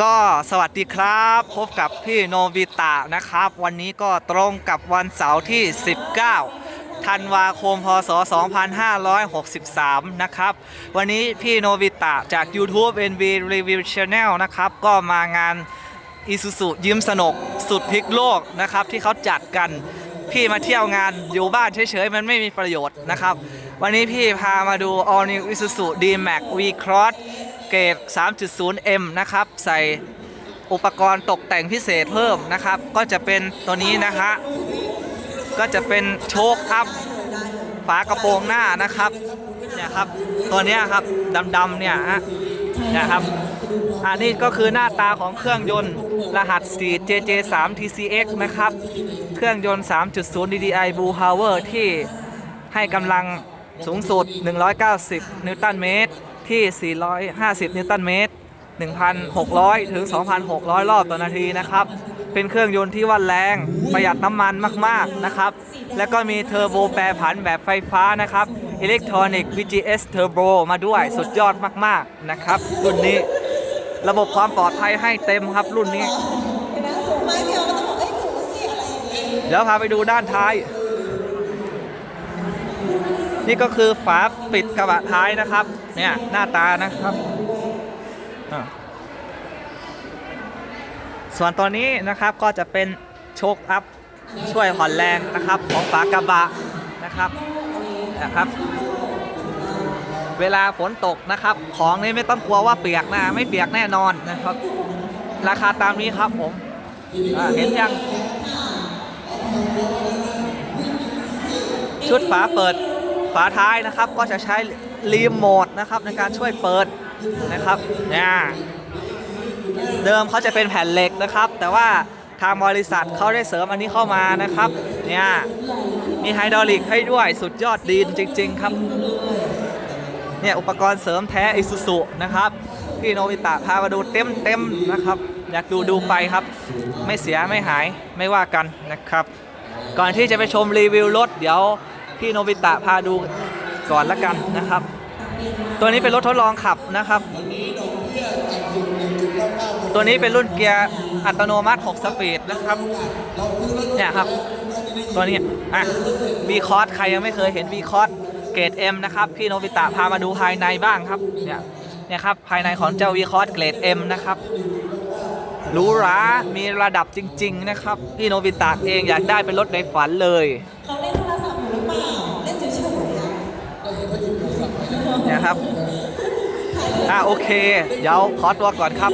ก็สวัสดีครับ พบกับพี่โนบิตะนะครับ วันนี้ก็ตรงกับวันเสาร์ที่ 19 ธันวาคม พศ 2563 นะครับ วันนี้พี่โนบิตะจาก YouTube NV Review Channel นะครับ ก็มางานอิซูซุยิ้มสนุกสุดพลิกโลกนะครับ ที่เขาจัดกันพี่มาเที่ยวงานอยู่บ้านเฉยๆ มันไม่มีประโยชน์นะครับ วันนี้พี่พามาดู All New Isuzu D-Max V-Cross เกรด 3.0M นะครับ ใส่อุปกรณ์ตกแต่งพิเศษเพิ่มนะครับ ก็จะเป็นตัวนี้นะฮะก็จะเป็นโชคอัพฝากระโปรงหน้านะครับเนี่ยครับตัวนี้ครับดำๆเนี่ยฮะนี่ยครับอันนี้ก็คือหน้าตาของเครื่องยนต์รหัส 4 JJ3 TCX นะครับ เครื่องยนต์ 3.0 DDI Blue Power ที่ให้กำลัง สูงสุด 190 นิวตันเมตร ที่ 450 นิวตันเมตร 1,600 ถึง 2,600 รอบต่อนาทีนะครับ เป็นเครื่องยนต์ที่ว่าแรงประหยัดน้ำมันมาก ๆ นะครับ แล้วก็มีเทอร์โบแปรผันแบบไฟฟ้านะครับ Electronic VGS Turbo มาด้วยสุดยอดมาก ๆ นะครับ รุ่นนี้ระบบความปลอดภัยให้เต็มครับรุ่นนี้เดี๋ยวพาไปดูด้านท้าย นี่ก็คือฝาปิดกระบะท้ายนะครับ เนี่ยหน้าตานะครับส่วนตัวนี้นะครับก็จะเป็นโชคอัพช่วยผ่อนแรงนะครับของฝากระบะนะครับนะครับ เวลาฝนตกนะครับ ของนี้ไม่ต้องกลัวว่าเปียกนะไม่เปียกแน่นอนนะครับ ราคาตามนี้ครับผมเห็นยัง ชุดฝาเปิด ฝาท้ายนะครับก็จะใช้รีโมทนะครับในการช่วยเปิดนะครับเนี่ยเดิมเขาจะเป็นแผ่นเหล็กนะครับ แต่ว่าทางบริษัทเขาได้เสริมอันนี้เข้ามานะครับเนี่ยมีไฮดรอลิกให้ด้วยสุดยอดดีจริง ๆ ครับเนี่ยอุปกรณ์เสริมแท้อิซูซุนะครับพี่โนบิตะพามาดูเต็มเต็มๆนะครับ อยากดูดูไปครับ ไม่เสียไม่หายไม่ว่ากันนะครับ ก่อนที่จะไปชมรีวิวรถเดี๋ยว พี่โนบิตะพาดูก่อนละกันนะครับ ตัวนี้เป็นรถทดลองขับนะครับ ตัวนี้เป็นรุ่นเกียร์อัตโนมัติ 6 สปีดนะครับเนี่ยครับ ตัวนี้อะ V c o s ใครยังไม่เคยเห็น V c o s เกรด M นะครับ พี่โนบิตะพามาดูภายในบ้างครับเนี่ยเนี่ยครับภายในของเจ้า V c o s เกรด M นะครับหรูหรา มีระดับจริง ๆ นะครับ พี่โนบิตะเองอยากได้เป็นรถในฝันเลย เขาเล่นโทรศัพท์อยู่หรือเปล่า เล่นเฉยๆอะ เครับอะโอเค เดี๋ยวขอตัวก่อนครับ